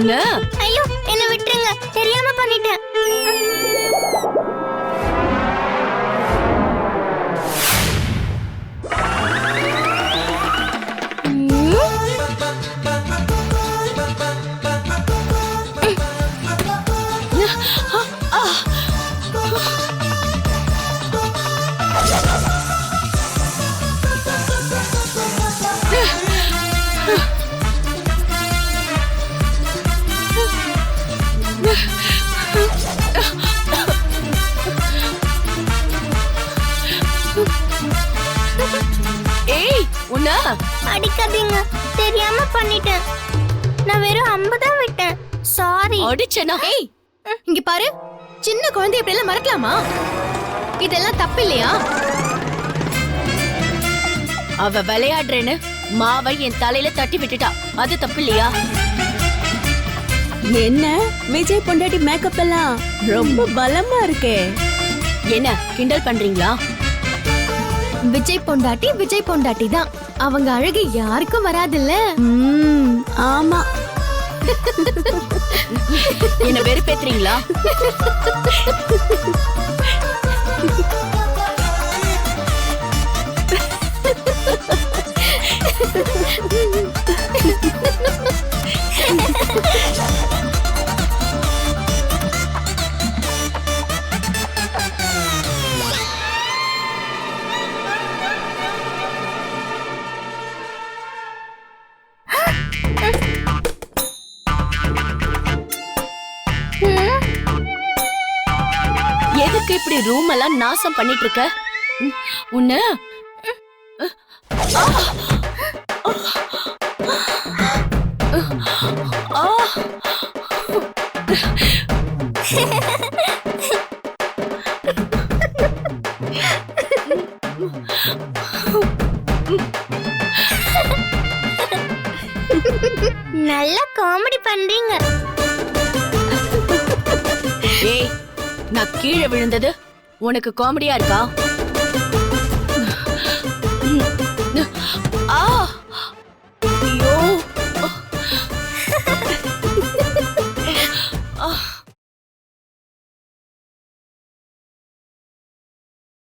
சொன்ன ஐயோ என்ன விட்டுருங்க. தெரியாம பண்ணிட்டேன். அடிக்காதீங்க. தெரியாம பண்ணிட்டேன். நான் வெறும் அம்பு விட்டேன். சாரி அடிச்சனா? ஏய் இங்க பாரு. சின்ன குழந்தை இப்படி எல்லாம் மறக்கலாமா? இதெல்லாம் தப்பு இல்லையா அவ விளையாடுறேன்னு மாவை என் தலையில தட்டி விட்டுட்டா. அது தப்பு இல்லையா என்ன? விஜய் பொண்டாட்டி மேக்கப் எல்லாம் ரொம்ப பலமா இருக்கே. என்ன கிண்டல் பண்றீங்களா? விஜய் பொண்டாட்டி விஜய் பொண்டாட்டி தான். அவங்க அழகு யாருக்கும் வராதுல்ல? ம், ஆமா. என்ன வெறுப்பேத்துறீங்களா? எதுக்கு இப்படி ரூம் எல்லாம் நாசம் பண்ணிட்டு இருக்க உன்ன? நல்லா காமெடி பண்றீங்க. நான் கீழே விழுந்தது. உனக்கு காமெடியா இருக்கா? ஆ